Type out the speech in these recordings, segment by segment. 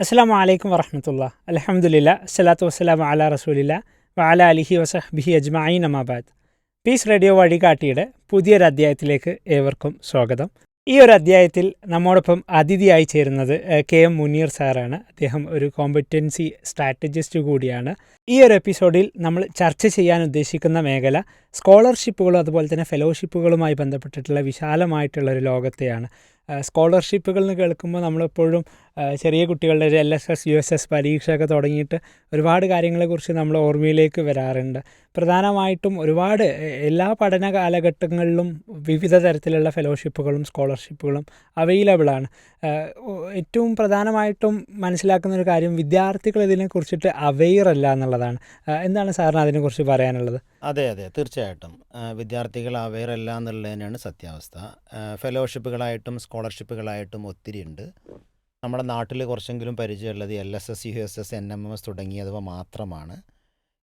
അസ്സാം വലൈക്കും വറഹമത്തുള്ള. അലഹമുല്ല അസ്സലാത്തു വസ്സലാം അല റസൂലില്ല വഅല അലിഹി വസഹ്ബിഹി അജ്മായി അമാബാദ് പീസ് റേഡിയോ വഴികാട്ടിയുടെ പുതിയൊരു അധ്യായത്തിലേക്ക് ഏവർക്കും സ്വാഗതം. ഈ ഒരു അധ്യായത്തിൽ നമ്മോടൊപ്പം അതിഥിയായി ചേരുന്നത് കെ എം മുനീർ സാറാണ്. അദ്ദേഹം ഒരു കോമ്പറ്റൻസി സ്ട്രാറ്റജിസ്റ്റ് കൂടിയാണ്. ഈ ഒരു എപ്പിസോഡിൽ നമ്മൾ ചർച്ച ചെയ്യാൻ ഉദ്ദേശിക്കുന്ന മേഖല സ്കോളർഷിപ്പുകളും അതുപോലെ തന്നെ ഫെലോഷിപ്പുകളുമായി ബന്ധപ്പെട്ടിട്ടുള്ള വിശാലമായിട്ടുള്ള ഒരു ലോകത്തെയാണ് സ്കോളർഷിപ്പുകൾ എന്ന് കേൾക്കുമ്പോൾ നമ്മളെപ്പോഴും ചെറിയ കുട്ടികളുടെ ഒരു L S S U S S പരീക്ഷയൊക്കെ തുടങ്ങിയിട്ട് ഒരുപാട് കാര്യങ്ങളെക്കുറിച്ച് നമ്മൾ ഓർമ്മയിലേക്ക് വരാറുണ്ട്. പ്രധാനമായിട്ടും ഒരുപാട് എല്ലാ പഠന കാലഘട്ടങ്ങളിലും വിവിധ തരത്തിലുള്ള ഫെലോഷിപ്പുകളും സ്കോളർഷിപ്പുകളും അവൈലബിളാണ് ഏറ്റവും പ്രധാനമായിട്ടും മനസ്സിലാക്കുന്ന ഒരു കാര്യം വിദ്യാർത്ഥികൾ ഇതിനെക്കുറിച്ചിട്ട് അവെയർ അല്ല എന്നുള്ളതാണ്. എന്താണ് സാറിന് അതിനെക്കുറിച്ച് പറയാനുള്ളത്? അതെ അതെ തീർച്ചയായിട്ടും. വിദ്യാർത്ഥികൾ അവെയർ അല്ല എന്നുള്ളത് തന്നെയാണ് സത്യാവസ്ഥ. ഫെലോഷിപ്പുകളായിട്ടും സ്കോളർഷിപ്പുകളായിട്ടും ഒത്തിരി ഉണ്ട് നമ്മുടെ നാട്ടിൽ കുറച്ചെങ്കിലും പരിചയമുള്ളത് L S S U S S N M M S തുടങ്ങിയവ മാത്രമാണ്.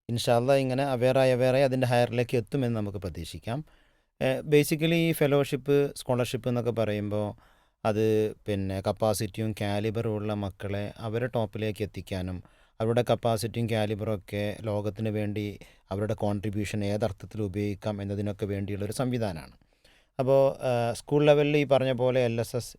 ഇൻഷാല്ല ഇങ്ങനെ അവെയറായി അവെയറായി അതിന്റെ ഹയറിലേക്ക് എത്തുമെന്ന് നമുക്ക് പ്രതീക്ഷിക്കാം. ബേസിക്കലി ഈ ഫെലോഷിപ്പ് സ്കോളർഷിപ്പ് എന്നൊക്കെ പറയുമ്പോൾ അത് പിന്നെ കപ്പാസിറ്റിയും കാലിബറും ഉള്ള മക്കളെ അവരെ ടോപ്പിലേക്ക് എത്തിക്കാനും അവരുടെ കപ്പാസിറ്റിയും കാലിബറും ഒക്കെ ലോകത്തിന് വേണ്ടി അവരുടെ കോൺട്രിബ്യൂഷൻ ഏതർത്ഥത്തിൽ ഉപയോഗിക്കാം എന്നതിനൊക്കെ വേണ്ടിയുള്ള ഒരു സംവിധാനമാണ്. അപ്പോൾ സ്കൂൾ ലെവലിൽ ഈ പറഞ്ഞ പോലെ L S S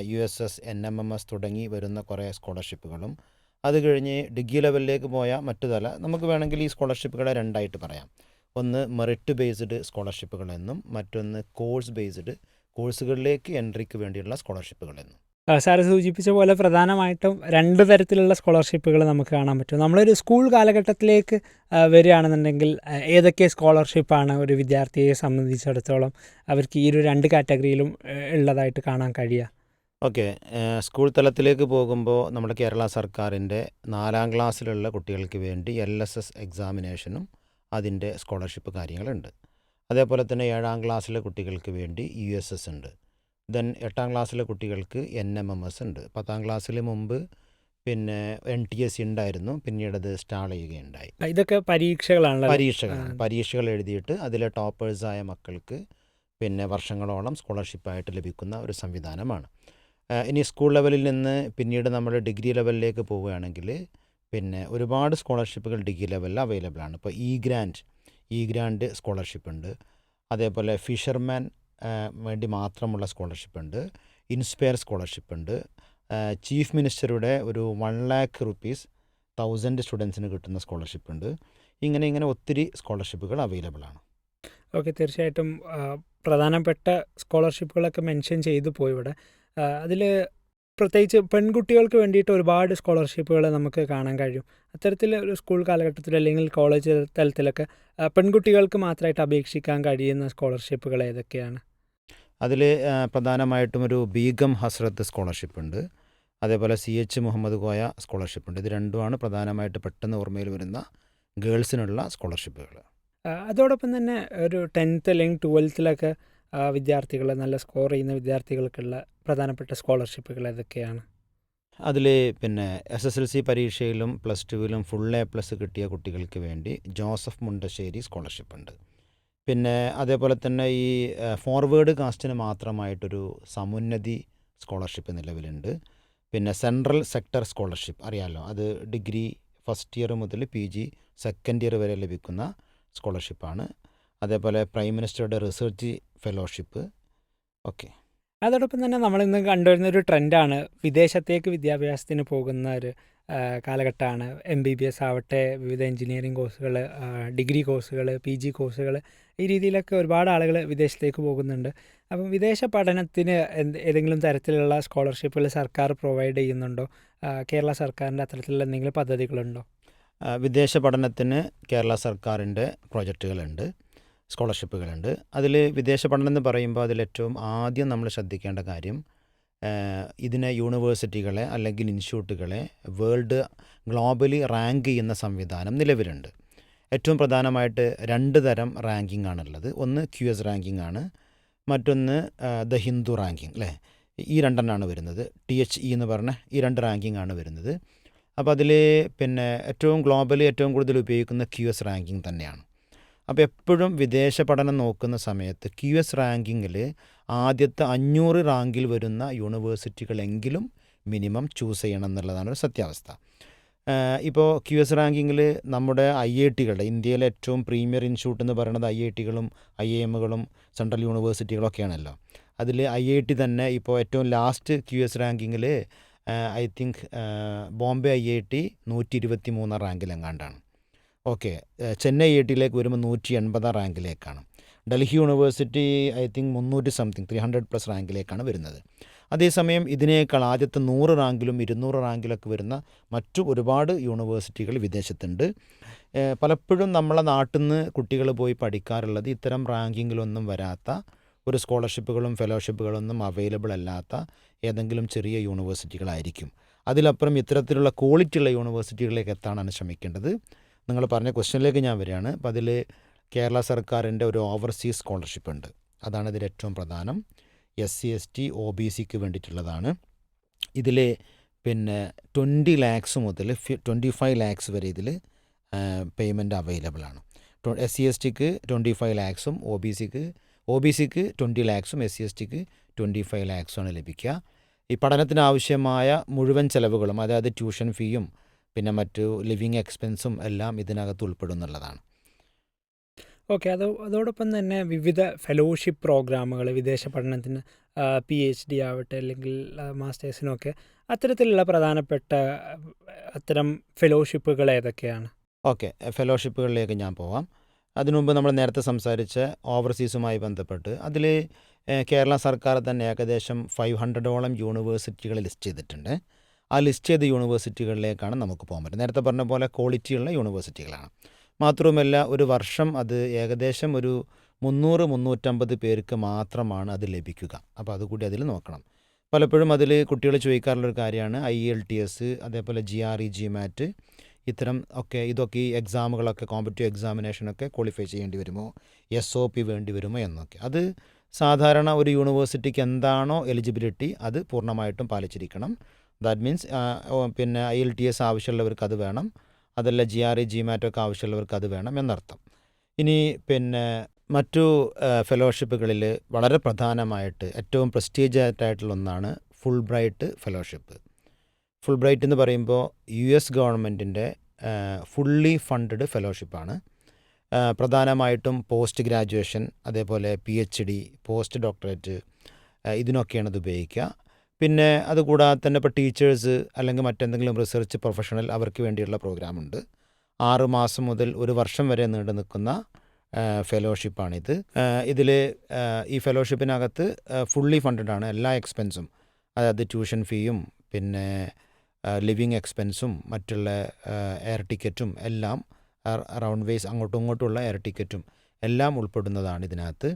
U S S N M M S തുടങ്ങി വരുന്ന കുറേ സ്കോളർഷിപ്പുകളും. അത് കഴിഞ്ഞ് ഡിഗ്രി ലെവലിലേക്ക് പോയ മറ്റു തല നമുക്ക് വേണമെങ്കിൽ ഈ സ്കോളർഷിപ്പുകളെ രണ്ടായിട്ട് പറയാം. ഒന്ന് മെറിറ്റ് ബേസ്ഡ് സ്കോളർഷിപ്പുകളെന്നും മറ്റൊന്ന് കോഴ്സ് ബേസ്ഡ് കോഴ്സുകളിലേക്ക് എൻട്രിക്ക് വേണ്ടിയുള്ള സ്കോളർഷിപ്പുകളെന്നും. സാറ് സൂചിപ്പിച്ച പോലെ പ്രധാനമായിട്ടും രണ്ട് തരത്തിലുള്ള സ്കോളർഷിപ്പുകൾ നമുക്ക് കാണാൻ പറ്റും. നമ്മളൊരു സ്കൂൾ കാലഘട്ടത്തിലേക്ക് വരികയാണെന്നുണ്ടെങ്കിൽ ഏതൊക്കെ സ്കോളർഷിപ്പാണ് ഒരു വിദ്യാർത്ഥിയെ സംബന്ധിച്ചിടത്തോളം അവർക്ക് ഈ ഒരു രണ്ട് കാറ്റഗറിയിലും ഉള്ളതായിട്ട് കാണാൻ കഴിയുക? ഓക്കെ. സ്കൂൾ തലത്തിലേക്ക് പോകുമ്പോൾ നമ്മുടെ കേരള സർക്കാരിന്റെ നാലാം ക്ലാസ്സിലുള്ള കുട്ടികൾക്ക് വേണ്ടി എൽ എസ് എസ് എക്സാമിനേഷനും അതിന്റെ സ്കോളർഷിപ്പ് കാര്യങ്ങളുണ്ട്. അതേപോലെ തന്നെ ഏഴാം ക്ലാസ്സിലെ കുട്ടികൾക്ക് വേണ്ടി യു എസ് എസ് ഉണ്ട്. ദെൻ എട്ടാം ക്ലാസ്സിലെ കുട്ടികൾക്ക് എൻ എം എം എസ് ഉണ്ട്. പത്താം ക്ലാസ്സിൽ മുമ്പ് പിന്നെ എൻ ടി എസ് ഉണ്ടായിരുന്നു. പിന്നീട് അത് സ്റ്റാൾ ചെയ്യുകയുണ്ടായി. ഇതൊക്കെ പരീക്ഷകളാണ്. പരീക്ഷകളാണ്. പരീക്ഷകൾ എഴുതിയിട്ട് അതിലെ ടോപ്പേഴ്സായ മക്കൾക്ക് പിന്നെ വർഷങ്ങളോളം സ്കോളർഷിപ്പായിട്ട് ലഭിക്കുന്ന ഒരു സംവിധാനമാണ്. ഇനി സ്കൂൾ ലെവലിൽ നിന്ന് പിന്നീട് നമ്മൾ ഡിഗ്രി ലെവലിലേക്ക് പോവുകയാണെങ്കിൽ പിന്നെ ഒരുപാട് സ്കോളർഷിപ്പുകൾ ഡിഗ്രി ലെവലിൽ അവൈലബിൾ ആണ്. ഇപ്പോൾ e grant e grant scholarship ഉണ്ട്. അതേപോലെ ഫിഷർമാൻ വേണ്ടി മാത്രമുള്ള സ്കോളർഷിപ്പ് ഉണ്ട്. ഇൻസ്പയർ സ്കോളർഷിപ്പ് ഉണ്ട്. ചീഫ് മിനിസ്റ്ററുടെ ഒരു വൺ ലാക്ക് റുപ്പീസ് തൗസൻഡ് സ്റ്റുഡൻസിന് കിട്ടുന്ന സ്കോളർഷിപ്പ് ഉണ്ട്. ഇങ്ങനെ ഇങ്ങനെ ഒത്തിരി സ്കോളർഷിപ്പുകൾ അവൈലബിൾ ആണ്. ഓക്കെ തീർച്ചയായിട്ടും പ്രധാനപ്പെട്ട സ്കോളർഷിപ്പുകളൊക്കെ മെൻഷൻ ചെയ്തു പോയി ഇവിടെ. അതിൽ പ്രത്യേകിച്ച് പെൺകുട്ടികൾക്ക് വേണ്ടിയിട്ട് ഒരുപാട് സ്കോളർഷിപ്പുകൾ നമുക്ക് കാണാൻ കഴിയും. അത്തരത്തിൽ ഒരു സ്കൂൾ കാലഘട്ടത്തിൽ അല്ലെങ്കിൽ കോളേജ് തലത്തിലൊക്കെ പെൺകുട്ടികൾക്ക് മാത്രമായിട്ട് അപേക്ഷിക്കാൻ കഴിയുന്ന സ്കോളർഷിപ്പുകൾ ഏതൊക്കെയാണ്? അതിൽ പ്രധാനമായിട്ടും ഒരു ബീഗം ഹസ്രത്ത് സ്കോളർഷിപ്പ് ഉണ്ട്. അതേപോലെ C H Muhammad Koya scholarship ഉണ്ട്. ഇത് രണ്ടുമാണ് പ്രധാനമായിട്ട് പെട്ടെന്ന് ഓർമ്മയിൽ വരുന്ന ഗേൾസിനുള്ള സ്കോളർഷിപ്പുകൾ. അതോടൊപ്പം തന്നെ ഒരു ടെൻത്ത് അല്ലെങ്കിൽ ട്വൽത്തിലൊക്കെ വിദ്യാർത്ഥികൾ നല്ല സ്കോർ ചെയ്യുന്ന വിദ്യാർത്ഥികൾക്കുള്ള പ്രധാനപ്പെട്ട സ്കോളർഷിപ്പുകൾ ഏതൊക്കെയാണ്? അതിൽ പിന്നെ എസ് എസ് എൽ സി പരീക്ഷയിലും പ്ലസ് ടുവിലും ഫുൾ എ പ്ലസ് കിട്ടിയ കുട്ടികൾക്ക് വേണ്ടി ജോസഫ് മുണ്ടശ്ശേരി സ്കോളർഷിപ്പ് ഉണ്ട്. പിന്നെ അതേപോലെ തന്നെ ഈ ഫോർവേഡ് കാസ്റ്റിന് മാത്രമായിട്ടൊരു സമുന്നതി സ്കോളർഷിപ്പ് നിലവിലുണ്ട്. പിന്നെ സെൻട്രൽ സെക്ടർ സ്കോളർഷിപ്പ് അറിയാമല്ലോ അത് ഡിഗ്രി ഫസ്റ്റ് ഇയർ മുതൽ പി ജി സെക്കൻഡ് ഇയർ വരെ ലഭിക്കുന്ന സ്കോളർഷിപ്പാണ് അതേപോലെ പ്രൈം മിനിസ്റ്ററുടെ റിസർച്ച് ഫെലോഷിപ്പ് ഓക്കെ. അതോടൊപ്പം തന്നെ നമ്മളിന്ന് കണ്ടുവരുന്ന ഒരു ട്രെൻഡാണ് വിദേശത്തേക്ക് വിദ്യാഭ്യാസത്തിന് പോകുന്ന കാലഘട്ടമാണ്. എം ബി ബി എസ് ആവട്ടെ വിവിധ എഞ്ചിനീയറിംഗ് കോഴ്സുകൾ ഡിഗ്രി കോഴ്സുകൾ പി ജി കോഴ്സുകൾ ഈ രീതിയിലൊക്കെ ഒരുപാട് ആളുകൾ വിദേശത്തേക്ക് പോകുന്നുണ്ട്. അപ്പം വിദേശ പഠനത്തിന് എന്ത് ഏതെങ്കിലും തരത്തിലുള്ള സ്കോളർഷിപ്പുകൾ സർക്കാർ പ്രൊവൈഡ് ചെയ്യുന്നുണ്ടോ? കേരള സർക്കാരിന്റെ അത്തരത്തിലുള്ള എന്തെങ്കിലും പദ്ധതികളുണ്ടോ? വിദേശ പഠനത്തിന് കേരള സർക്കാരിന്റെ പ്രോജക്റ്റുകളുണ്ട് സ്കോളർഷിപ്പുകളുണ്ട്. അതിൽ വിദേശ പഠനം എന്ന് പറയുമ്പോൾ അതിലേറ്റവും ആദ്യം നമ്മൾ ശ്രദ്ധിക്കേണ്ട കാര്യം ഇതിനെ യൂണിവേഴ്സിറ്റികളെ അല്ലെങ്കിൽ ഇൻസ്റ്റിറ്റ്യൂട്ടുകളെ വേൾഡ് ഗ്ലോബലി റാങ്ക് ചെയ്യുന്ന സംവിധാനം നിലവിലുണ്ട്. ഏറ്റവും പ്രധാനമായിട്ട് രണ്ട് തരം റാങ്കിങ് ആണുള്ളത്. ഒന്ന് ക്യു എസ് റാങ്കിങ് ആണ്. മറ്റൊന്ന് ദ ഹിന്ദു റാങ്കിംഗ് അല്ലേ? ഈ രണ്ടെണ്ണമാണ് വരുന്നത്. ടി എച്ച് ഇ എന്ന് പറഞ്ഞ ഈ രണ്ട് റാങ്കിംഗ് ആണ് വരുന്നത്. അപ്പോൾ അതിൽ പിന്നെ ഏറ്റവും ഗ്ലോബലി ഏറ്റവും കൂടുതൽ ഉപയോഗിക്കുന്ന ക്യു എസ് റാങ്കിങ് തന്നെയാണ്. അപ്പോൾ എപ്പോഴും വിദേശ പഠനം നോക്കുന്ന സമയത്ത് ക്യു എസ് റാങ്കിങ്ങിൽ ആദ്യത്തെ അഞ്ഞൂറ് റാങ്കിൽ വരുന്ന യൂണിവേഴ്സിറ്റികളെങ്കിലും മിനിമം ചൂസ് ചെയ്യണം എന്നുള്ളതാണ് ഒരു സത്യാവസ്ഥ. ഇപ്പോൾ ക്യു എസ് റാങ്കിങ്ങിൽ നമ്മുടെ ഐ ഐ ടികളുടെ ഇന്ത്യയിലെ ഏറ്റവും പ്രീമിയർ ഇൻസ്റ്റിറ്റ്യൂട്ട് എന്ന് പറയുന്നത് ഐ ഐ ടികളും ഐ ഐ എമ്മുകളും സെൻട്രൽ യൂണിവേഴ്സിറ്റികളൊക്കെയാണല്ലോ. അതിൽ ഐ ഐ ടി തന്നെ ഇപ്പോൾ ഏറ്റവും ലാസ്റ്റ് ക്യു എസ് റാങ്കിങ്ങിൽ I think Bombay I I T നൂറ്റി ഇരുപത്തി മൂന്നാം റാങ്കിലെങ്ങാണ്ടാണ്. ഓക്കെ. ചെന്നൈ ഐ ടിയിലേക്ക് വരുമ്പോൾ നൂറ്റി എൺപതാം റാങ്കിലേക്കാണ്. ഡൽഹി യൂണിവേഴ്സിറ്റി ഐ തിങ്ക് മുന്നൂറ്റി സംതിങ് ത്രീ ഹൺഡ്രഡ് പ്ലസ് റാങ്കിലേക്കാണ് വരുന്നത്. അതേസമയം ഇതിനേക്കാൾ ആദ്യത്തെ നൂറ് റാങ്കിലും ഇരുന്നൂറ് റാങ്കിലൊക്കെ വരുന്ന മറ്റു ഒരുപാട് യൂണിവേഴ്സിറ്റികൾ വിദേശത്തുണ്ട്. പലപ്പോഴും നമ്മളെ നാട്ടിൽ നിന്ന് കുട്ടികൾ പോയി പഠിക്കാറുള്ളത് ഇത്തരം റാങ്കിങ്ങിലൊന്നും വരാത്ത ഒരു സ്കോളർഷിപ്പുകളും ഫെലോഷിപ്പുകളൊന്നും അവൈലബിൾ അല്ലാത്ത ഏതെങ്കിലും ചെറിയ യൂണിവേഴ്സിറ്റികളായിരിക്കും. അതിലപ്പുറം ഇത്തരത്തിലുള്ള ക്വാളിറ്റിയുള്ള യൂണിവേഴ്സിറ്റികളിലേക്ക് എത്താനാണ് ശ്രമിക്കേണ്ടത്. നിങ്ങൾ പറഞ്ഞ ക്വസ്റ്റ്യനിലേക്ക് ഞാൻ വരികയാണ്. അപ്പോൾ അതിൽ കേരള സർക്കാരിന്റെ ഒരു ഓവർസീസ് സ്കോളർഷിപ്പ് ഉണ്ട്. അതാണ് ഇതിൽ ഏറ്റവും പ്രധാനം. S C S T O B സിക്ക് വേണ്ടിയിട്ടുള്ളതാണ്. ഇതിൽ പിന്നെ ട്വന്റി ലാക്സ് മുതൽ ട്വന്റി ഫൈവ് ലാക്സ് വരെ ഇതിൽ പേയ്മെന്റ് അവൈലബിൾ ആണ്. എസ് സി എസ് ടിക്ക് ട്വന്റി ഫൈവ് ലാക്സും ഒ ബി സിക്ക് ഒ ബി സിക്ക് ട്വന്റി ലാക്സും എസ് സി എസ് ടിക്ക് ട്വന്റി ഫൈവ് ലാക്സുമാണ് ലഭിക്കുക. ഈ പഠനത്തിന് ആവശ്യമായ മുഴുവൻ ചിലവുകളും അതായത് ട്യൂഷൻ ഫീയും പിന്നെ മറ്റു ലിവിങ് എക്സ്പെൻസും എല്ലാം ഇതിനകത്ത് ഉൾപ്പെടുന്നുള്ളതാണ്. ഓക്കെ അത് അതോടൊപ്പം തന്നെ വിവിധ ഫെലോഷിപ്പ് പ്രോഗ്രാമുകൾ വിദേശ പഠനത്തിന് പി എച്ച് ഡി ആവട്ടെ അല്ലെങ്കിൽ മാസ്റ്റേഴ്സിനൊക്കെ അത്തരത്തിലുള്ള പ്രധാനപ്പെട്ട അത്തരം ഫെലോഷിപ്പുകൾ ഏതൊക്കെയാണ്? ഓക്കെ ഫെലോഷിപ്പുകളിലേക്ക് ഞാൻ പോവാം. അതിനുമുമ്പ് നമ്മൾ നേരത്തെ സംസാരിച്ച ഓവർസീസുമായി ബന്ധപ്പെട്ട് അതിൽ കേരള സർക്കാർ തന്നെ ഏകദേശം ഫൈവ് ഹൺഡ്രഡോളം യൂണിവേഴ്സിറ്റികൾ ലിസ്റ്റ് ചെയ്തിട്ടുണ്ട്. ആ ലിസ്റ്റ് ചെയ്ത യൂണിവേഴ്സിറ്റികളിലേക്കാണ് നമുക്ക് പോകാൻ പറ്റും നേരത്തെ പറഞ്ഞ പോലെ ക്വാളിറ്റിയുള്ള യൂണിവേഴ്സിറ്റികളാണ്. മാത്രവുമല്ല ഒരു വർഷം അത് ഏകദേശം ഒരു മുന്നൂറ് മുന്നൂറ്റമ്പത് പേർക്ക് മാത്രമാണ് അത് ലഭിക്കുക. അപ്പോൾ അതുകൂടി അതിൽ നോക്കണം. പലപ്പോഴും അതിൽ കുട്ടികൾ ചോദിക്കാറുള്ളൊരു കാര്യമാണ് ഐ എൽ ടി എസ് അതേപോലെ G R E GMAT ഇത്തരം ഒക്കെ ഇതൊക്കെ ഈ എക്സാമുകളൊക്കെ കോമ്പറ്റീവ് എക്സാമിനേഷനൊക്കെ ക്വാളിഫൈ ചെയ്യേണ്ടി വരുമോ? എസ് ഒ പി വേണ്ടി വരുമോ എന്നൊക്കെ. അത് സാധാരണ ഒരു യൂണിവേഴ്സിറ്റിക്ക് എന്താണോ എലിജിബിലിറ്റി അത് പൂർണമായിട്ടും പാലിച്ചിരിക്കണം. ദാറ്റ് മീൻസ് പിന്നെ ഐ എൽ ടി എസ് ആവശ്യമുള്ളവർക്ക് അത് വേണം. അതല്ല ജി ആർ ഇ ജി മാറ്റൊക്കെ ആവശ്യമുള്ളവർക്ക് അത് വേണം എന്നർത്ഥം. ഇനി പിന്നെ മറ്റു ഫെലോഷിപ്പുകളിൽ വളരെ പ്രധാനമായിട്ട് ഏറ്റവും പ്രസ്റ്റീജിയസ് ആയിട്ടുള്ള ഒന്നാണ് Fulbright fellowship Fulbright എന്ന് പറയുമ്പോൾ യു എസ് ഗവൺമെന്റിന്റെ ഫുള്ളി ഫണ്ടഡ് ഫെലോഷിപ്പാണ് പ്രധാനമായിട്ടും പോസ്റ്റ് ഗ്രാജുവേഷൻ അതേപോലെ P H D post doctorate ഇതിനൊക്കെയാണ് ഇത് ഉപയോഗിക്കുക. പിന്നെ അതുകൂടാതെ തന്നെ ഇപ്പോൾ ടീച്ചേഴ്സ് അല്ലെങ്കിൽ മറ്റെന്തെങ്കിലും റിസർച്ച് പ്രൊഫഷണൽ അവർക്ക് വേണ്ടിയുള്ള പ്രോഗ്രാമുണ്ട് ആറ് മാസം മുതൽ ഒരു വർഷം വരെ നീണ്ടു നിൽക്കുന്ന ഫെലോഷിപ്പാണിത് ഇതിൽ ഈ ഫെലോഷിപ്പിനകത്ത് ഫുള്ളി ഫണ്ടഡ് ആണ് എല്ലാ എക്സ്പെൻസും അതായത് ട്യൂഷൻ ഫീയും പിന്നെ ലിവിങ് എക്സ്പെൻസും മറ്റുള്ള എയർ ടിക്കറ്റും എല്ലാം റൗണ്ട് വേസ് അങ്ങോട്ടും ഇങ്ങോട്ടുമുള്ള എയർ ടിക്കറ്റും എല്ലാം ഉൾപ്പെടുന്നതാണ് ഇതിനകത്ത്.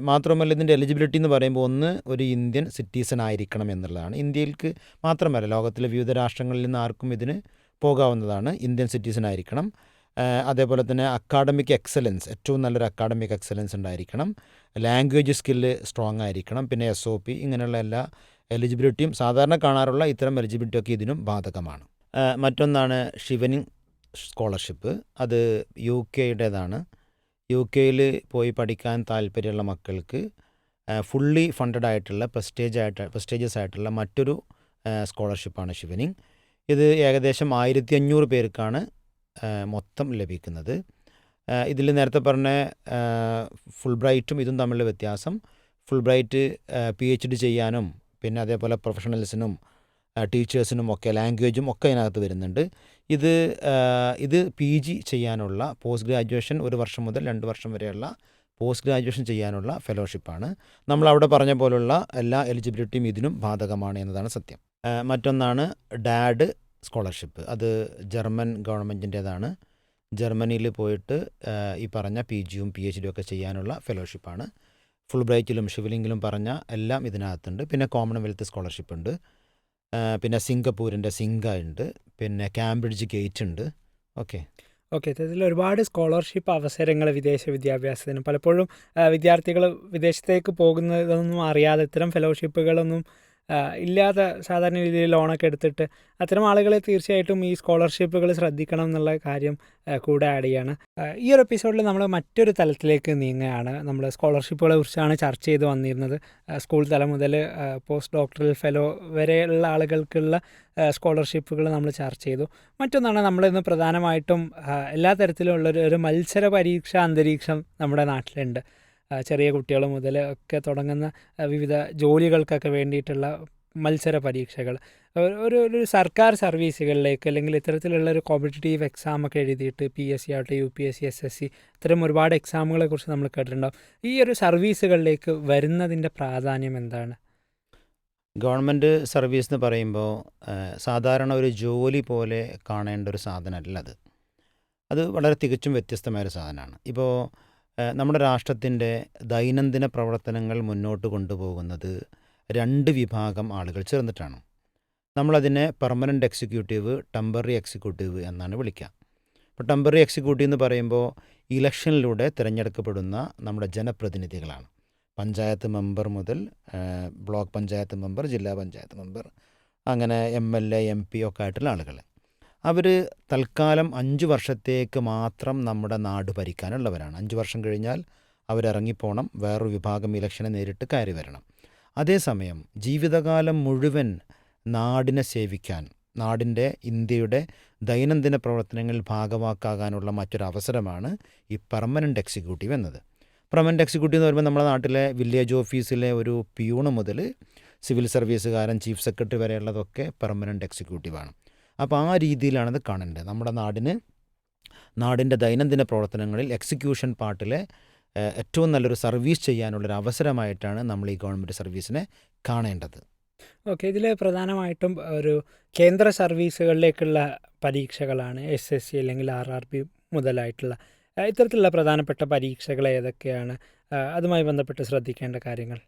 മാത്രമല്ല ഇതിന്റെ എലിജിബിലിറ്റി എന്ന് പറയുമ്പോൾ ഒന്ന് ഒരു ഇന്ത്യൻ സിറ്റിസൺ ആയിരിക്കണം എന്നുള്ളതാണ്. ഇന്ത്യയിൽക്ക് മാത്രമല്ല ലോകത്തിലെ വിവിധ രാഷ്ട്രങ്ങളിൽ നിന്ന് ആർക്കും ഇതിന് പോകാവുന്നതാണ് ഇന്ത്യൻ സിറ്റിസൺ ആയിരിക്കണം. അതേപോലെ തന്നെ അക്കാഡമിക് എക്സലൻസ് ഏറ്റവും നല്ലൊരു അക്കാഡമിക് എക്സലൻസ് ഉണ്ടായിരിക്കണം. ലാംഗ്വേജ് സ്കില്ല് സ്ട്രോങ് ആയിരിക്കണം. പിന്നെ എസ് ഒ പി ഇങ്ങനെയുള്ള എല്ലാ എലിജിബിലിറ്റിയും സാധാരണ കാണാറുള്ള ഇത്തരം എലിജിബിലിറ്റിയൊക്കെ ഇതിനും ബാധകമാണ്. മറ്റൊന്നാണ് ഷിവനിങ് സ്കോളർഷിപ്പ് അത് യു കെയുടേതാണ് യു കെയിൽ പോയി പഠിക്കാൻ താല്പര്യമുള്ള മക്കൾക്ക് ഫുള്ളി ഫണ്ടഡ് ആയിട്ടുള്ള പ്രസ്റ്റേജ് ആയിട്ട് പ്രസ്റ്റേജസ് ആയിട്ടുള്ള മറ്റൊരു സ്കോളർഷിപ്പാണ് ശിവനിങ്. ഇത് ഏകദേശം ആയിരത്തി അഞ്ഞൂറ് പേർക്കാണ് മൊത്തം ലഭിക്കുന്നത്. ഇതിൽ നേരത്തെ പറഞ്ഞ ഫുൾ ബ്രൈറ്റും ഇതും തമ്മിലുള്ള വ്യത്യാസം Fulbright P H D ചെയ്യാനും പിന്നെ അതേപോലെ പ്രൊഫഷണൽസിനും ടീച്ചേഴ്സിനും ഒക്കെ ലാംഗ്വേജും ഒക്കെ അതിനകത്ത് വരുന്നുണ്ട്. ഇത് ഇത് പി ജി ചെയ്യാനുള്ള പോസ്റ്റ് ഗ്രാജുവേഷൻ ഒരു വർഷം മുതൽ രണ്ട് വർഷം വരെയുള്ള പോസ്റ്റ് ഗ്രാജുവേഷൻ ചെയ്യാനുള്ള ഫെലോഷിപ്പാണ്. നമ്മൾ അവിടെ പറഞ്ഞ പോലുള്ള എല്ലാ എലിജിബിലിറ്റിയും ഇതിനും ബാധകമാണ് എന്നതാണ് സത്യം. മറ്റൊന്നാണ് ഡാഡ് സ്കോളർഷിപ്പ്. അത് ജർമ്മൻ ഗവൺമെന്റിന്റേതാണ് ജർമ്മനിയിൽ പോയിട്ട് ഈ പറഞ്ഞ പി ജിയും പി എച്ച് ഡിയും ഒക്കെ ചെയ്യാനുള്ള ഫെലോഷിപ്പാണ്. ഫുൾ ബ്രൈറ്റിലും ഷിവലിംഗിലും പറഞ്ഞ എല്ലാം ഇതിനകത്തുണ്ട്. പിന്നെ കോമൺവെൽത്ത് സ്കോളർഷിപ്പ് ഉണ്ട് പിന്നെ സിംഗപ്പൂരിന്റെ സിംഗ ഉണ്ട് പിന്നെ കാംബ്രിഡ്ജ് ഗേറ്റ് ഉണ്ട്. ഓക്കെ ഓക്കെ ഇതിൽ ഒരുപാട് സ്കോളർഷിപ്പ് അവസരങ്ങൾ വിദേശ വിദ്യാഭ്യാസത്തിന് പലപ്പോഴും വിദ്യാർത്ഥികൾ വിദേശത്തേക്ക് പോകുന്നതൊന്നും അറിയാതെ ഇത്തരം ഫെലോഷിപ്പുകളൊന്നും ഇല്ലാത്ത സാധാരണ രീതിയിൽ ലോണൊക്കെ എടുത്തിട്ട് അത്തരം ആളുകളെ തീർച്ചയായിട്ടും ഈ സ്കോളർഷിപ്പുകൾ ശ്രദ്ധിക്കണം എന്നുള്ള കാര്യം കൂടെ ആഡ് ചെയ്യാണ്. ഈ ഒരു എപ്പിസോഡിൽ നമ്മൾ മറ്റൊരു തലത്തിലേക്ക് നീങ്ങുകയാണ്. നമ്മൾ സ്കോളർഷിപ്പുകളെ കുറിച്ചാണ് ചർച്ച ചെയ്ത് വന്നിരുന്നത്. സ്കൂൾ തലം മുതൽ പോസ്റ്റ് ഡോക്ടറൽ ഫെലോ വരെയുള്ള ആളുകൾക്കുള്ള സ്കോളർഷിപ്പുകൾ നമ്മൾ ചർച്ച ചെയ്തു. മറ്റൊന്നാണ് നമ്മളിന്ന് പ്രധാനമായിട്ടും എല്ലാ തരത്തിലുള്ളൊരു ഒരു മത്സര പരീക്ഷാ അന്തരീക്ഷം നമ്മുടെ നാട്ടിലുണ്ട്. ചെറിയ കുട്ടികൾ മുതൽ ഒക്കെ തുടങ്ങുന്ന വിവിധ ജോലികൾക്കൊക്കെ വേണ്ടിയിട്ടുള്ള മത്സര പരീക്ഷകൾ. ഒരു- ഒരു സർക്കാർ സർവീസുകളിലേക്ക് അല്ലെങ്കിൽ ഇത്തരത്തിലുള്ള ഒരു കോമ്പറ്റേറ്റീവ് എക്സാം ഒക്കെ എഴുതിയിട്ട് പി എസ് സി ആവട്ടെ U P S C S S C ഇത്തരം ഒരുപാട് എക്സാമുകളെ കുറിച്ച് നമ്മൾ കേട്ടിട്ടുണ്ടാവും. ഈ ഒരു സർവീസുകളിലേക്ക് വരുന്നതിന്റെ പ്രാധാന്യം എന്താണ്? ഗവൺമെന്റ് സർവീസ് എന്ന് പറയുമ്പോൾ സാധാരണ ഒരു ജോലി പോലെ കാണേണ്ട ഒരു സാധനമല്ല അത്. അത് വളരെ തികച്ചും വ്യത്യസ്തമായൊരു സാധനമാണ്. ഇപ്പോൾ നമ്മുടെ രാഷ്ട്രത്തിന്റെ ദൈനംദിന പ്രവർത്തനങ്ങൾ മുന്നോട്ട് കൊണ്ടുപോകുന്നത് രണ്ട് വിഭാഗം ആളുകൾ ചേർന്നിട്ടാണ്. നമ്മളതിനെ പെർമനന്റ് എക്സിക്യൂട്ടീവ് ടെമ്പററി എക്സിക്യൂട്ടീവ് എന്നാണ് വിളിക്കുക. ഇപ്പോൾ ടെമ്പററി എക്സിക്യൂട്ടീവ് എന്ന് പറയുമ്പോൾ ഇലക്ഷനിലൂടെ തിരഞ്ഞെടുക്കപ്പെടുന്ന നമ്മുടെ ജനപ്രതിനിധികളാണ്. പഞ്ചായത്ത് മെമ്പർ മുതൽ ബ്ലോക്ക് പഞ്ചായത്ത് മെമ്പർ ജില്ലാ പഞ്ചായത്ത് മെമ്പർ അങ്ങനെ M L A M P ഒക്കെ ആയിട്ടുള്ള ആളുകൾ അവർ തൽക്കാലം അഞ്ച് വർഷത്തേക്ക് മാത്രം നമ്മുടെ നാട് ഭരിക്കാനുള്ളവരാണ്. അഞ്ച് വർഷം കഴിഞ്ഞാൽ അവരിറങ്ങിപ്പോണം വേറൊരു വിഭാഗം ഇലക്ഷനെ നേരിട്ട് കയറി വരണം. അതേസമയം ജീവിതകാലം മുഴുവൻ നാടിനെ സേവിക്കാൻ നാടിന്റെ ഇന്ത്യയുടെ ദൈനംദിന പ്രവർത്തനങ്ങളിൽ ഭാഗവാക്കാകാനുള്ള മറ്റൊരവസരമാണ് ഈ പെർമനന്റ് എക്സിക്യൂട്ടീവ് എന്നത്. പെർമനന്റ് എക്സിക്യൂട്ടീവ് എന്ന് പറയുമ്പോൾ നമ്മുടെ നാട്ടിലെ വില്ലേജ് ഓഫീസിലെ ഒരു പിയൂണ് മുതൽ സിവിൽ സർവീസുകാരൻ ചീഫ് സെക്രട്ടറി വരെയുള്ളതൊക്കെ പെർമനന്റ് എക്സിക്യൂട്ടീവാണ് അപ്പോൾ ആ രീതിയിലാണ് രീതിയിലാണത് കാണേണ്ടത്. നമ്മുടെ നാടിന് നാടിന്റെ ദൈനംദിന പ്രവർത്തനങ്ങളിൽ എക്സിക്യൂഷൻ പാർട്ടിലെ ഏറ്റവും നല്ലൊരു സർവീസ് ചെയ്യാനുള്ളൊരു അവസരമായിട്ടാണ് നമ്മൾ ഈ ഗവൺമെന്റ് സർവീസിനെ കാണേണ്ടത്. ഓക്കെ ഇതിൽ പ്രധാനമായിട്ടും ഒരു കേന്ദ്ര സർവീസുകളിലേക്കുള്ള പരീക്ഷകളാണ് എസ് എസ് സി അല്ലെങ്കിൽ ആർ ആർ ബി മുതലായിട്ടുള്ള ഇത്തരത്തിലുള്ള പ്രധാനപ്പെട്ട പരീക്ഷകൾ ഏതൊക്കെയാണ്? അതുമായി ബന്ധപ്പെട്ട് ശ്രദ്ധിക്കേണ്ട കാര്യങ്ങൾ.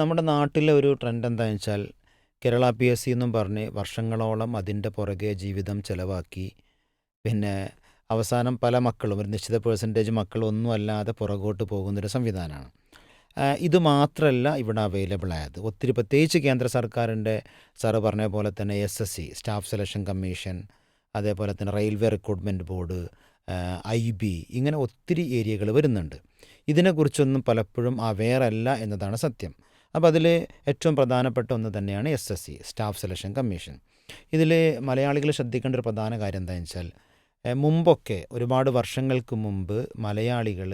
നമ്മുടെ നാട്ടിലെ ഒരു ട്രെൻഡ് എന്താണെന്ന് വെച്ചാൽ കേരള പി എസ് സി എന്നും പറഞ്ഞ് വർഷങ്ങളോളം അതിന്റെ പുറകെ ജീവിതം ചിലവാക്കി. പിന്നെ അവസാനം പല മക്കളും ഒരു നിശ്ചിത പേഴ്സന്റേജ് മക്കളൊന്നും അല്ലാതെ പുറകോട്ട് പോകുന്നൊരു സംവിധാനമാണ്. ഇത് മാത്രമല്ല ഇവിടെ അവൈലബിൾ ആയത്. ഒത്തിരി പ്രത്യേകിച്ച് കേന്ദ്ര സർക്കാരിന്റെ സാറ് പറഞ്ഞ പോലെ തന്നെ S S C staff selection commission അതേപോലെ തന്നെ railway recruitment board I B ഇങ്ങനെ ഒത്തിരി ഏരിയകൾ വരുന്നുണ്ട്. ഇതിനെക്കുറിച്ചൊന്നും പലപ്പോഴും അവെയർ അല്ല എന്നതാണ് സത്യം. അപ്പോൾ അതിൽ ഏറ്റവും പ്രധാനപ്പെട്ട ഒന്ന് തന്നെയാണ് S S C staff selection commission. ഇതിൽ മലയാളികൾ ശ്രദ്ധിക്കേണ്ട ഒരു പ്രധാന കാര്യം എന്താണെന്ന് വെച്ചാൽ മുമ്പൊക്കെ ഒരുപാട് വർഷങ്ങൾക്ക് മുമ്പ് മലയാളികൾ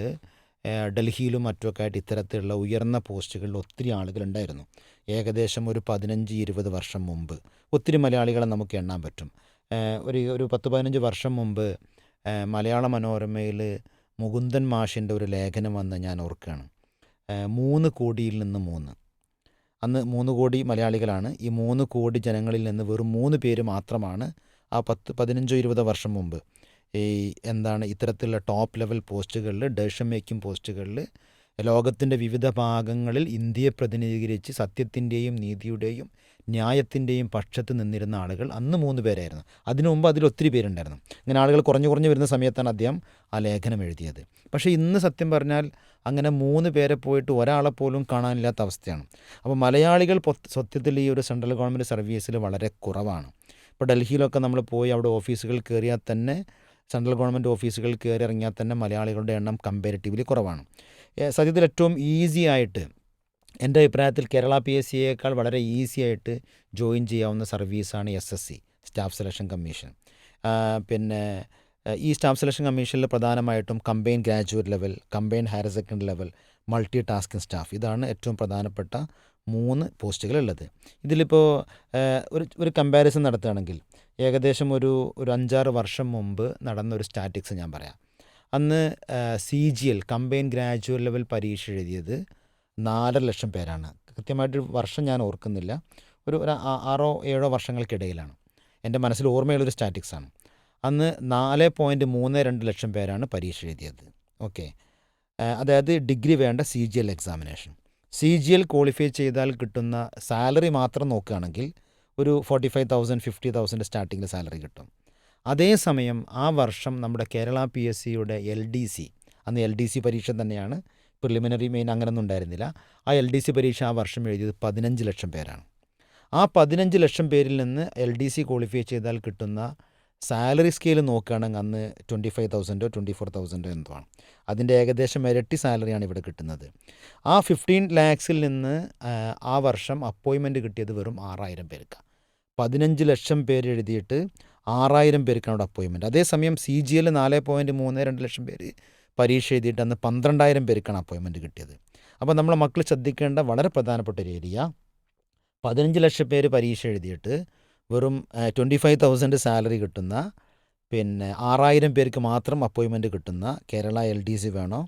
ഡൽഹിയിലും മറ്റുമൊക്കെ ആയിട്ട് ഇത്തരത്തിലുള്ള ഉയർന്ന പോസ്റ്റുകളിൽ ഒത്തിരി ആളുകളുണ്ടായിരുന്നു ഏകദേശം ഒരു പതിനഞ്ച് ഇരുപത് വർഷം മുമ്പ് ഒത്തിരി മലയാളികളെ നമുക്ക് എണ്ണാൻ പറ്റും. ഒരു ഒരു പത്ത് പതിനഞ്ച് വർഷം മുമ്പ് മലയാള മനോരമയിൽ മുകുന്ദൻ മാഷിന്റെ ഒരു ലേഖനം വന്ന് ഞാൻ ഓർക്കുകയാണ്. മൂന്ന് കോടിയിൽ നിന്ന് മൂന്ന്. അന്ന് മൂന്ന് കോടി മലയാളികളാണ്. ഈ മൂന്ന് കോടി ജനങ്ങളിൽ നിന്ന് വെറും മൂന്ന് പേര് മാത്രമാണ് ആ പത്ത് പതിനഞ്ചോ ഇരുപതോ വർഷം മുമ്പ്. ഈ എന്താണ് ഇത്തരത്തിലുള്ള ടോപ്പ് ലെവൽ പോസ്റ്റുകളിൽ ഡേഷൻ മേക്കിംഗ് പോസ്റ്റുകളിൽ ലോകത്തിന്റെ വിവിധ ഭാഗങ്ങളിൽ ഇന്ത്യയെ പ്രതിനിധീകരിച്ച് സത്യത്തിന്റെയും നീതിയുടെയും ന്യായത്തിന്റെയും പക്ഷത്ത് നിന്നിരുന്ന ആളുകൾ അന്ന് മൂന്ന് പേരായിരുന്നു. അതിനു മുമ്പ് അതിലൊത്തിരി പേരുണ്ടായിരുന്നു. ഇങ്ങനെ ആളുകൾ കുറഞ്ഞു കുറഞ്ഞു വരുന്ന സമയത്താണ് അദ്ദേഹം ആ ലേഖനം എഴുതിയത്. പക്ഷേ ഇന്ന് സത്യം പറഞ്ഞാൽ അങ്ങനെ മൂന്ന് പേരെ പോയിട്ട് ഒരാളെ പോലും കാണാനില്ലാത്ത അവസ്ഥയാണ്. അപ്പോൾ മലയാളികൾ സത്യത്തിൽ ഈ ഒരു സെൻട്രൽ ഗവൺമെന്റ് സർവീസിൽ വളരെ കുറവാണ്. ഇപ്പോൾ ഡൽഹിയിലൊക്കെ നമ്മൾ പോയി അവിടെ ഓഫീസുകൾ കയറിയാൽ തന്നെ സെൻട്രൽ ഗവൺമെന്റ് ഓഫീസുകൾ കയറി ഇറങ്ങിയാൽ തന്നെ മലയാളികളുടെ എണ്ണം കമ്പാരിറ്റീവ്ലി കുറവാണ്. സത്യത്തിൽ ഏറ്റവും ഈസി ആയിട്ട് എന്റെ അഭിപ്രായത്തിൽ കേരള പി എസ് സിയേക്കാൾ വളരെ ഈസി ആയിട്ട് ജോയിൻ ചെയ്യാവുന്ന സർവീസാണ് S S C staff selection commission പിന്നെ ഈ സ്റ്റാഫ് സെലക്ഷൻ കമ്മീഷനിൽ പ്രധാനമായിട്ടും combine graduate level combine higher secondary level multi tasking staff ഇതാണ് ഏറ്റവും പ്രധാനപ്പെട്ട മൂന്ന് പോസ്റ്റുകളുള്ളത് ഇതിലിപ്പോൾ ഒരു ഒരു കമ്പാരിസൺ നടത്തുകയാണെങ്കിൽ ഏകദേശം ഒരു ഒരു അഞ്ചാറ് വർഷം മുമ്പ് നടന്ന ഒരു സ്റ്റാറ്റിക്സ് ഞാൻ പറയാം. അന്ന് C G L combine gradual level പരീക്ഷ എഴുതിയത് നാലര ലക്ഷം പേരാണ്. കൃത്യമായിട്ട് വർഷം ഞാൻ ഓർക്കുന്നില്ല. ഒരു ആറോ ഏഴോ വർഷങ്ങൾക്കിടയിലാണ്. എന്റെ മനസ്സിൽ ഓർമ്മയുള്ളൊരു സ്റ്റാറ്റിക്സാണ് അന്ന് നാല് പോയിന്റ് മൂന്ന് രണ്ട് ലക്ഷം പേരാണ് പരീക്ഷ എഴുതിയത്. ഓക്കെ. അതായത് ഡിഗ്രി വേണ്ട C G L examination C G L qualify ചെയ്താൽ കിട്ടുന്ന സാലറി മാത്രം നോക്കുകയാണെങ്കിൽ ഒരു forty five thousand fifty thousand സ്റ്റാർട്ടിങ്ങിൽ സാലറി കിട്ടും. അതേസമയം ആ വർഷം നമ്മുടെ കേരള പി എസ് സിയുടെ എൽ ഡി സി അന്ന് എൽ ഡി സി പരീക്ഷ തന്നെയാണ് പ്രിലിമിനറി മെയിൻ അങ്ങനെയൊന്നും ഉണ്ടായിരുന്നില്ല. ആ എൽ ഡി സി പരീക്ഷ ആ വർഷം എഴുതിയത് പതിനഞ്ച് ലക്ഷം പേരാണ്. ആ പതിനഞ്ച് ലക്ഷം പേരിൽ നിന്ന് എൽ ഡി സി ക്വാളിഫൈ ചെയ്താൽ കിട്ടുന്ന സാലറി സ്കെയിൽ നോക്കുകയാണെങ്കിൽ അന്ന് ട്വന്റി ഫൈവ് തൗസൻഡോ ട്വന്റി ഫോർ തൗസൻഡോ എന്തോ ആണ് അതിന്റെ ഏകദേശം ഇരട്ടി സാലറിയാണ് ഇവിടെ കിട്ടുന്നത്. ആ ഫിഫ്റ്റീൻ ലാക്സിൽ നിന്ന് ആ, വർഷം അപ്പോയിൻമെന്റ് കിട്ടിയത് വെറും ആറായിരം പേർക്ക് പതിനഞ്ച് ലക്ഷം പേര് എഴുതിയിട്ട് ആറായിരം പേർക്കാണ് അവിടെ അപ്പോയിൻമെന്റ് അതേസമയം സി ജി എൽ നാല് പോയിന്റ് മൂന്ന് രണ്ട് ലക്ഷം പേര് പരീക്ഷ എഴുതിയിട്ട് അന്ന് പന്ത്രണ്ടായിരം പേർക്കാണ് അപ്പോയിൻമെന്റ് കിട്ടിയത്. അപ്പോൾ നമ്മളെ മക്കൾ ശ്രദ്ധിക്കേണ്ട വളരെ പ്രധാനപ്പെട്ട ഒരു ഏരിയ. പതിനഞ്ച് ലക്ഷം പേര് പരീക്ഷ എഴുതിയിട്ട് വെറും ട്വന്റി ഫൈവ് തൗസൻഡ് സാലറി കിട്ടുന്ന പിന്നെ ആറായിരം പേർക്ക് മാത്രം അപ്പോയിൻമെന്റ് കിട്ടുന്ന കേരള എൽ ഡി സി വേണോ?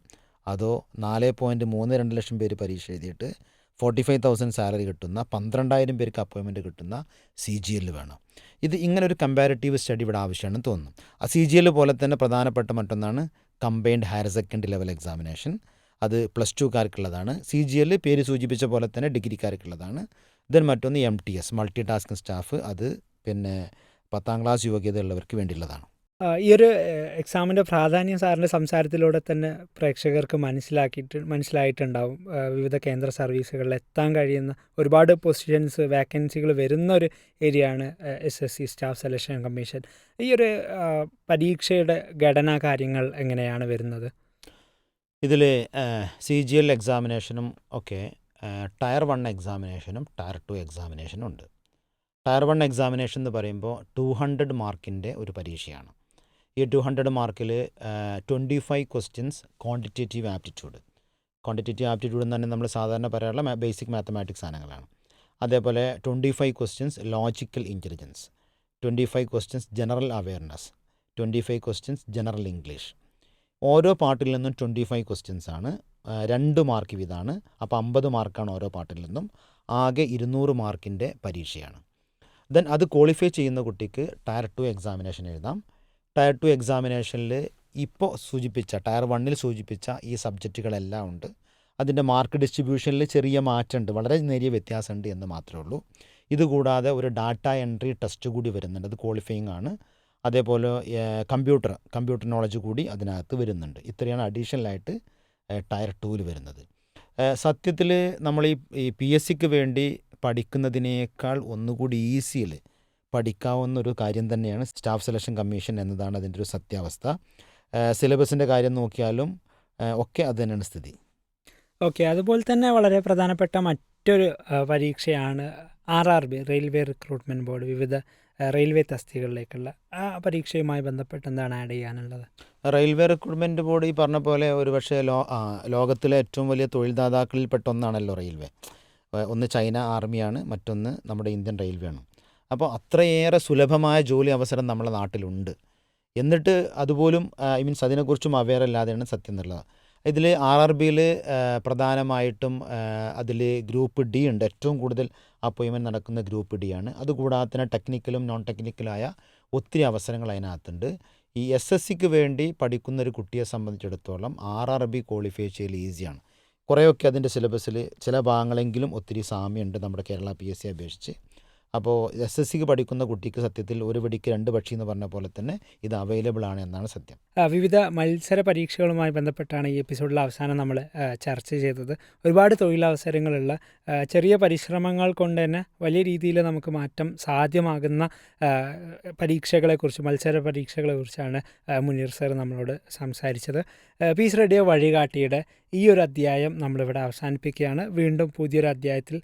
അതോ നാല് പോയിന്റ് മൂന്ന് രണ്ട് ലക്ഷം പേര് പരീക്ഷ എഴുതിയിട്ട് ഫോർട്ടി ഫൈവ് തൗസൻഡ് സാലറി കിട്ടുന്ന പന്ത്രണ്ടായിരം പേർക്ക് അപ്പോയിൻമെന്റ് കിട്ടുന്ന സി ജി എൽ വേണം. ഇത് ഇങ്ങനെ ഒരു കമ്പാരിറ്റീവ് സ്റ്റഡി ഇവിടെ ആവശ്യമാണെന്ന് തോന്നുന്നു. ആ സി ജി എൽ പോലെ തന്നെ പ്രധാനപ്പെട്ട മറ്റൊന്നാണ് combined higher secondary level examination അത് പ്ലസ് ടുക്കാർക്കുള്ളതാണ് സി ജി എൽ പേര് സൂചിപ്പിച്ച പോലെ തന്നെ ഡിഗ്രിക്കാർക്കുള്ളതാണ് ദെൻ മറ്റൊന്ന് M T S multi tasking staff അത് പിന്നെ പത്താം ക്ലാസ് യോഗ്യത ഉള്ളവർക്ക് വേണ്ടിയുള്ളതാണ്. ഈ ഒരു എക്സാമിന്റെ പ്രാധാന്യം സാറിന്റെ സംസാരത്തിലൂടെ തന്നെ പ്രേക്ഷകർക്ക് മനസ്സിലാക്കിയിട്ട് മനസ്സിലായിട്ടുണ്ടാവും. വിവിധ കേന്ദ്ര സർവീസുകളിൽ എത്താൻ കഴിയുന്ന ഒരുപാട് പൊസിഷൻസ് വേക്കൻസികൾ വരുന്ന ഒരു ഏരിയയാണ് S S C staff selection commission ഈ ഒരു പരീക്ഷയുടെ ഘടനാ കാര്യങ്ങൾ എങ്ങനെയാണ് വരുന്നത്? ഇതിൽ സി ജി എൽ എക്സാമിനേഷനും ഒക്കെ ടയർ വൺ എക്സാമിനേഷനും ടയർ ടു എക്സാമിനേഷനും ഉണ്ട്. ടയർ വൺ എക്സാമിനേഷൻ എന്ന് പറയുമ്പോൾ ടു ഹൺഡ്രഡ് മാർക്കിന്റെ ഒരു പരീക്ഷയാണ്. ഈ ടു ഹൺഡ്രഡ് മാർക്കിൽ twenty five questions quantitative aptitude quantitative aptitude എന്ന് തന്നെ നമ്മൾ സാധാരണ പറയാറുള്ള ബേസിക് മാത്തമാറ്റിക്സ് സാധനങ്ങളാണ്. അതേപോലെ twenty five questions logical intelligence twenty five questions general awareness twenty five questions general English ഓരോ പാർട്ടിൽ നിന്നും ട്വന്റി ഫൈവ് ക്വസ്റ്റ്യൻസ് ആണ് രണ്ട് മാർക്ക് വീതമാണ് അപ്പോൾ അമ്പത് മാർക്കാണ് ഓരോ പാർട്ടിൽ നിന്നും. ആകെ ഇരുന്നൂറ് മാർക്കിന്റെ പരീക്ഷയാണ്. ദെൻ അത് ക്വാളിഫൈ ചെയ്യുന്ന കുട്ടിക്ക് ടയർ ടു എക്സാമിനേഷൻ എഴുതാം. ടയർ ടു എക്സാമിനേഷനിൽ ഇപ്പോൾ സൂചിപ്പിച്ച ടയർ വണ്ണിൽ സൂചിപ്പിച്ച ഈ സബ്ജക്റ്റുകളെല്ലാം ഉണ്ട്. അതിന്റെ മാർക്ക് ഡിസ്ട്രിബ്യൂഷനിൽ ചെറിയ മാറ്റമുണ്ട്. വളരെ നേരിയ വ്യത്യാസമുണ്ട് എന്ന് മാത്രമേ ഉള്ളൂ. ഇതുകൂടാതെ ഒരു ഡാറ്റ എൻട്രി ടെസ്റ്റ് കൂടി വരുന്നുണ്ട്. അത് ക്വാളിഫയിങ് ആണ്. അതേപോലെ കമ്പ്യൂട്ടർ കമ്പ്യൂട്ടർ നോളജ് കൂടി അതിനകത്ത് വരുന്നുണ്ട്. ഇത്രയാണ് അഡീഷണലായിട്ട് ടയർ ടൂവിൽ വരുന്നത്. സത്യത്തിൽ നമ്മൾ ഈ പി എസ് സിക്ക് വേണ്ടി പഠിക്കുന്നതിനേക്കാൾ ഒന്നുകൂടി ഈസിയിൽ പഠിക്കാവുന്ന ഒരു കാര്യം തന്നെയാണ് സ്റ്റാഫ് സെലക്ഷൻ കമ്മീഷൻ എന്നതാണ് അതിന്റെ ഒരു സത്യാവസ്ഥ. സിലബസിന്റെ കാര്യം നോക്കിയാലും ഒക്കെ അത് തന്നെയാണ് സ്ഥിതി. ഓക്കെ അതുപോലെ തന്നെ വളരെ പ്രധാനപ്പെട്ട മറ്റൊരു പരീക്ഷയാണ് R R B railway recruitment board വിവിധ റെയിൽവേ തസ്തികകളിലേക്കുള്ള ആ പരീക്ഷയുമായി ബന്ധപ്പെട്ട് എന്താണ് ആഡ് ചെയ്യാനുള്ളത്? റെയിൽവേ റിക്രൂട്ട്മെന്റ് ബോർഡ് ഈ പറഞ്ഞ പോലെ ഒരുപക്ഷെ ലോ ലോകത്തിലെ ഏറ്റവും വലിയ തൊഴിൽദാതാക്കളിൽപ്പെട്ട ഒന്നാണല്ലോ റെയിൽവേ. ഒന്ന് ചൈന ആർമിയാണ് മറ്റൊന്ന് നമ്മുടെ ഇന്ത്യൻ റെയിൽവേ ആണ് അപ്പോൾ അത്രയേറെ സുലഭമായ ജോലി അവസരം നമ്മുടെ നാട്ടിലുണ്ട്. എന്നിട്ട് അതുപോലും ഐ മീൻസ് അതിനെക്കുറിച്ചും അവെയർ അല്ലാതെയാണ് സത്യം എന്നുള്ളത്. ഇതിൽ ആർ ആർ ബിയിൽ പ്രധാനമായിട്ടും അതിൽ ഗ്രൂപ്പ് ഡി ഉണ്ട്. ഏറ്റവും കൂടുതൽ അപ്പോയിൻമെന്റ് നടക്കുന്ന ഗ്രൂപ്പ് ഡി ആണ്. അതുകൂടാതെ തന്നെ ടെക്നിക്കലും നോൺ ടെക്നിക്കലായ ഒത്തിരി അവസരങ്ങൾ അതിനകത്തുണ്ട്. ഈ എസ് എസ് സിക്ക് വേണ്ടി പഠിക്കുന്ന ഒരു കുട്ടിയെ സംബന്ധിച്ചിടത്തോളം ആർ ആർ ബി ക്വാളിഫൈ ചെയ്യൽ ഈസിയാണ് കുറേയൊക്കെ അതിന്റെ സിലബസിൽ ചില ഭാഗങ്ങളെങ്കിലും ഒത്തിരി സാമ്യമുണ്ട് നമ്മുടെ കേരള പി എസ് സി അപേക്ഷിച്ച്. അപ്പോൾ എസ് എസ് സിക്ക് പഠിക്കുന്ന കുട്ടിക്ക് സത്യത്തിൽ ഒരു വെടിക്ക് രണ്ട് പക്ഷി എന്ന് പറഞ്ഞ പോലെ തന്നെ ഇത് അവൈലബിൾ ആണ് എന്നാണ് സത്യം. വിവിധ മത്സര പരീക്ഷകളുമായി ബന്ധപ്പെട്ടാണ് ഈ എപ്പിസോഡിൽ അവസാനം നമ്മൾ ചർച്ച ചെയ്തത്. ഒരുപാട് തൊഴിലവസരങ്ങളുള്ള ചെറിയ പരിശ്രമങ്ങൾ കൊണ്ട് തന്നെ വലിയ രീതിയിൽ നമുക്ക് മാറ്റം സാധ്യമാകുന്ന പരീക്ഷകളെക്കുറിച്ച് മത്സര പരീക്ഷകളെക്കുറിച്ചാണ് കുറിച്ചാണ് മുനീർ സർ നമ്മളോട് സംസാരിച്ചത്. പീസ് റേഡിയോ വഴികാട്ടിയുടെ ഈ ഒരു അധ്യായം നമ്മളിവിടെ അവസാനിപ്പിക്കുകയാണ്. വീണ്ടും പുതിയൊരു അധ്യായത്തിൽ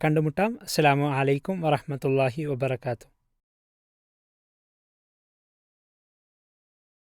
കണ്ടുമുട്ടാം അസ്സലാമു അലൈക്കും വറഹമത്തല്ലാഹി വബർക്കാത്തു